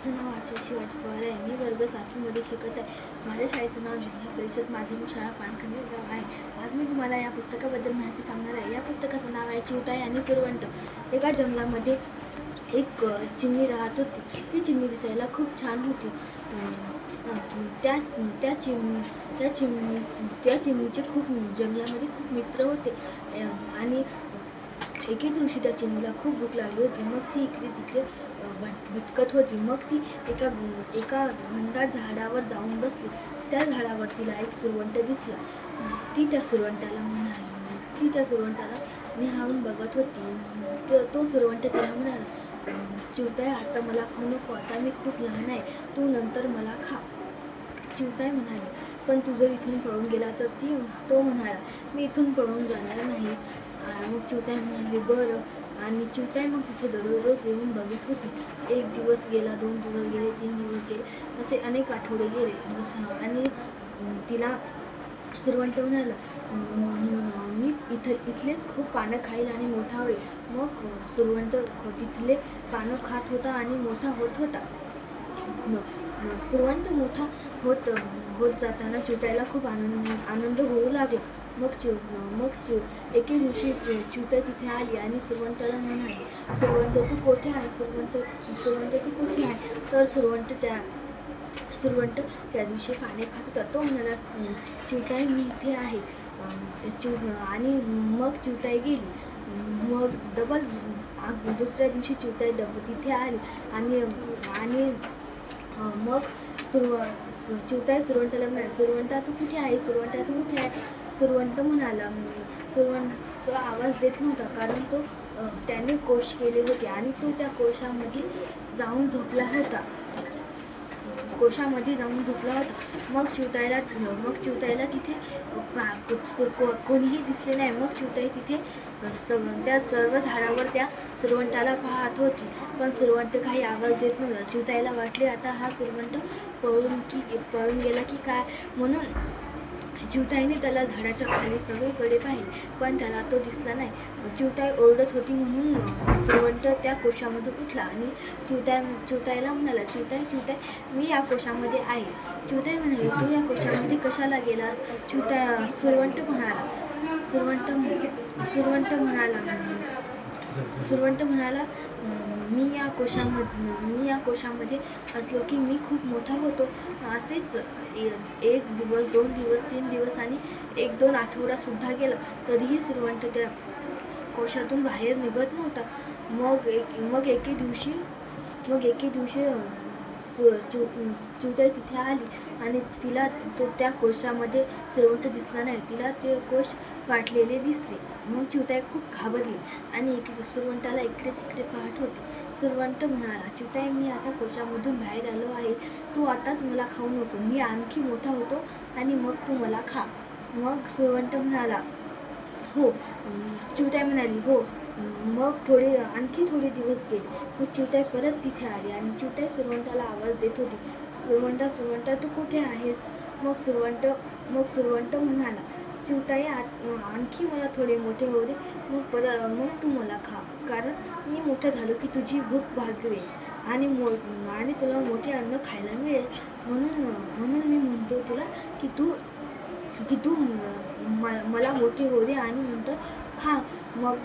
माझं नाव आचार्य शिवाजी पवार आहे. मी वर्ग सातवीमध्ये शिकत आहे. माझ्या शाळेचं नाव जिल्हा परिषद माध्यमिक शाळा पानखंडे गाव आहे. आज मी तुम्हाला या पुस्तकाबद्दल माहिती सांगणार आहे. या पुस्तकाचं नाव आहे चिवटाई आणि सुरवंट एका जंगलामध्ये एक चिमणी राहत होती. ती चिमणी दिसायला खूप छान होती. त्या त्या चिमणी त्या चिमणी त्या चिमणीचे खूप जंगलामध्ये खूप मित्र होते. आणि एके दिवशी त्या चिमणीला खूप भूक लागली होती. मग ती इकडे तिकडे भट भटकत होती. मग ती एका एका घनदाट झाडावर जाऊन बसली. त्या झाडावर तिला एक सुरवंट दिसला. ती त्या सुरवंटाला म्हणाली ती त्या सुरवंटाला निहाळून बघत होती. तो सुरवंट तिला म्हणाला चिवताय आता मला खाऊ नको. आता मी खूप लहान आहे. तू नंतर मला खा. चिवताय म्हणाली पण तू जर इथून पळून गेला तर ती तो म्हणाला मी इथून पळून जाणार नाही. आणि मग चिवताय म्हणाली बरं. आणि चिवताय मग तिथे दररोज येऊन बघत होती. एक दिवस गेला दोन दिवस गेले तीन दिवस गेले असे अनेक आठवडे गेले. आणि तिला सुरवंट म्हणाला मी इथं इथलेच खूप पानं खाईल आणि मोठा होईल. मग सुरवंट तिथले पानं खात होता आणि मोठा होत होता. न- मोठा होत होत जाताना चिवटायला खूप आनंद आनंद होऊ लागला. मग चिव मग चिव. एके दिवशी चिवता चिवताई तिथे आली आणि सुरवंटाला म्हणाली सुरवंत तू कोठे आहे? सुरवंत सुरवंत तू कुठे आहे? तर सुरवंट त्या सुरवंट त्या दिवशी पाणी खात होता. तो म्हणाला "अं, चिवताई मी इथे आहे. चिव आणि मग चिवताई गेली. मग डबल दुसऱ्या दिवशी चिवताई डब तिथे आली आणि आणि मग सुरव सु चिवताई सुरवंटाला म्हणाली सुरवंटा तू कुठे आहे? सुरवंटा तू कुठे आहे? सुरवंत म्हणाला. सुरवंत तो आवाज देत नव्हता कारण तो त्याने कोश केले होते आणि तो त्या कोशामध्ये जाऊन झोपला होता. कोशामध्ये जाऊन झोपला होता. मग चिवतायला मग चिवतायला तिथे पा- कोणीही दिसले नाही. मग चिवताई तिथे स त्या सर्व झाडावर त्या सुरवंटाला पाहत होती. पण सुरवंट काही आवाज देत नव्हता. चिवतायला वाटले आता हा सुरवंट पळून की पळून गेला की काय? म्हणून चिवताईने त्याला झाडाच्या खाली सगळीकडे पाहिले पण त्याला तो दिसला नाही. चिवताई ओरडत होती म्हणून अं, सुरवंट त्या कोशामधून उठला आणि चिवताई चिवताईला म्हणाला चिवताई चिवताई मी या कोशामध्ये आहे. चिवताई म्हणाली तू या कोशामध्ये कशाला गेलास? चिवता सुरवंट म्हणाला सुरवंट सुरवंट म्हणाला सुरवंट म्हणाला मी या कोशामध्ये मी या कोशामध्ये असलो की मी खूप मोठा होतो. असेच एक दिवस दोन दिवस तीन दिवस आणि एक दोन आठवडासुद्धा गेला. तरीही सुरवंट त्या कोशातून बाहेर निघत नव्हता. मग एक मग एके दिवशी मग एके दिवशी सु चिवताई तिथे आली आणि तिला तो त्या कोशामध्ये श्रीमंत दिसला नाही. तिला ते कोश वाटलेले दिसले. मग चिवताई खूप घाबरली आणि इकडे सुरवंटाला इकडे तिकडे पाहत होती. सुरवंत म्हणाला चिवताई मी आता कोशामधून बाहेर आलो आहे. तू आताच मला खाऊ नको. मी आणखी मोठा होतो आणि मग तू मला खा. मग सुरवंत म्हणाला हो चिवताई म्हणाली हो मग थोडे आणखी थोडे दिवस गेले. मग चिवताई परत तिथे आली आणि चिवताई सुरवंटाला आवाज देत होती. सुरवंटा सुरवंटा तू कुठे आहेस? मग सुरवंट मग सुरवंट म्हणाला चिवताई आ- आणखी मला थोडे मोठे होऊ दे. मग परत मग तू मला खा. कारण मी मोठं झालो की तुझी भूक भागवेल आणि मो आणि तुला मोठे अन्न खायला मिळेल. म्हणून म्हणून मी म्हणतो तुला की तू तिथून म- मला मोठे होऊ दे आणि नंतर खा. मग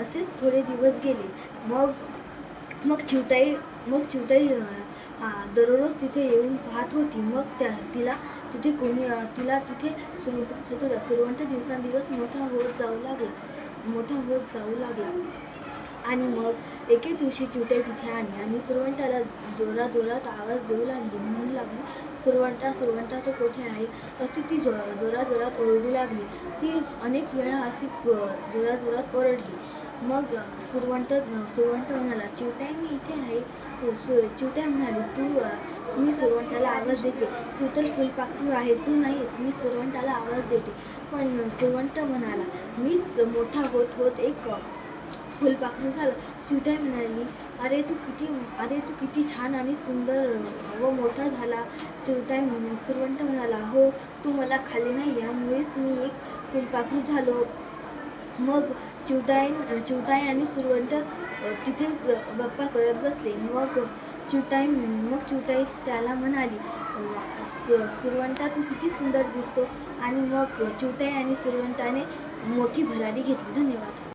असेच थोडे दिवस गेले. मग मग चिवताई मग चिवताई दररोज तिथे येऊन पाहत होती. मग त्या तिला तिथे कोणी तिला तिथे सुरवंट दिसत दिवसांदिवस मोठा होत जाऊ लागला. मोठा होत जाऊ लागला. आणि मग एके दिवशी चिवताई तिथे आली आणि सुरवंटाला जोरा जोरात आवाज देऊ लागली म्हणू लागली सुरवंटा सुरवंटा तो कोठे आहे? अशी ती जो जोरा जोरात ओरडू लागली. ती अनेक वेळा अशी जोरा जोरात ओरडली. मग सुरवंट सुरवंट म्हणाला चिवट्या मी इथे आहे. हो, सु चिवट्या म्हणाली तू मी सुरवंटाला आवाज देते. तू तर फुलपाखरू आहे तू नाहीस मी सुरवंटाला आवाज देते. पण सुरवंट म्हणाला मीच मोठा होत होत एक फुलपाखरू झालं. चिवताई म्हणाली अरे तू किती अरे तू किती छान आणि सुंदर व मोठा झाला. चिवताई म्हण- सुरवंट म्हणाला हो तू मला खाली नाही यामुळेच मी एक फुलपाखरू झालो. मग चिवताई चिवताई आणि सुरवंट तिथेच गप्पा करत बसले. मग चिवताई मग चिवताई त्याला म्हणाली सु सुरवंटा तू किती सुंदर दिसतो आणि मग चिवताई आणि सुरवंटाने मोठी भरारी घेतली. धन्यवाद.